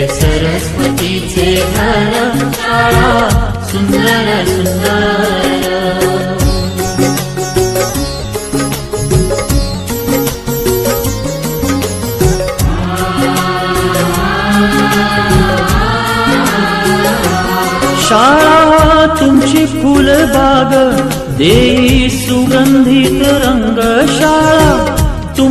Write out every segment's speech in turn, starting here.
हे सरस्वतीचे घर शाळा सुंदर सुंदर. शाळा तुमची फुलबाग देई सुगंधित रंग शाळा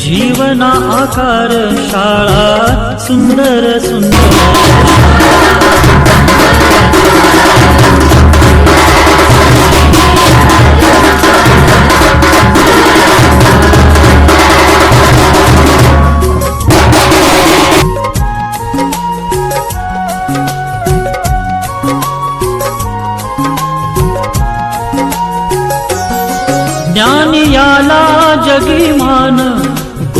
जीवना आकार शाळा सुंदर सुंदर. ज्ञान याला जगीमान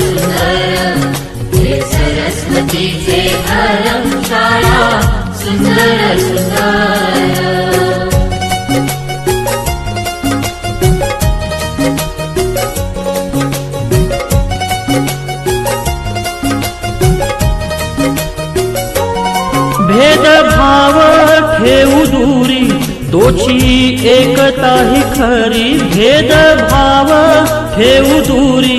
सुंदर हे सरस्वतीचे घर सुंदर सुंदर. भेदभाव ठेवू दूरी तोची एकता ही खरी. भेदभाव ठेवू दूरी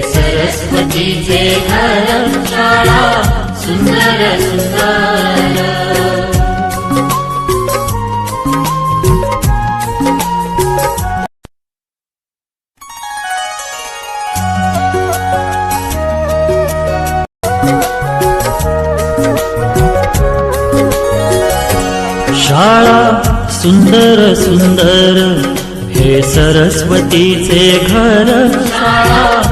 सरस्वतीचे घर शाळा सुंदर सुंदर. शाळा सुंदर सुंदर हे सरस्वतीचे घर. शाळा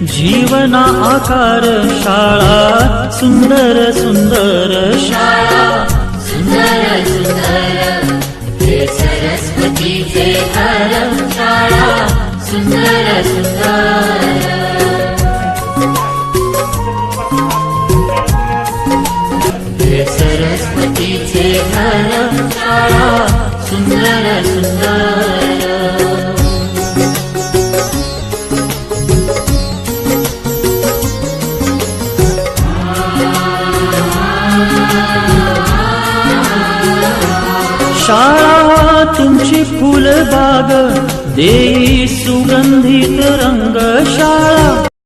जीवना आकार शाळा सुंदर सुंदर शाळा. सुंदर सुंदर सरस्वतीचे घर शाळा. सुंदर सुंदर. सरस्वतीचे घर शाळा. सुंदर सुंदर. बाग देई सुगंधित रंगशाळ.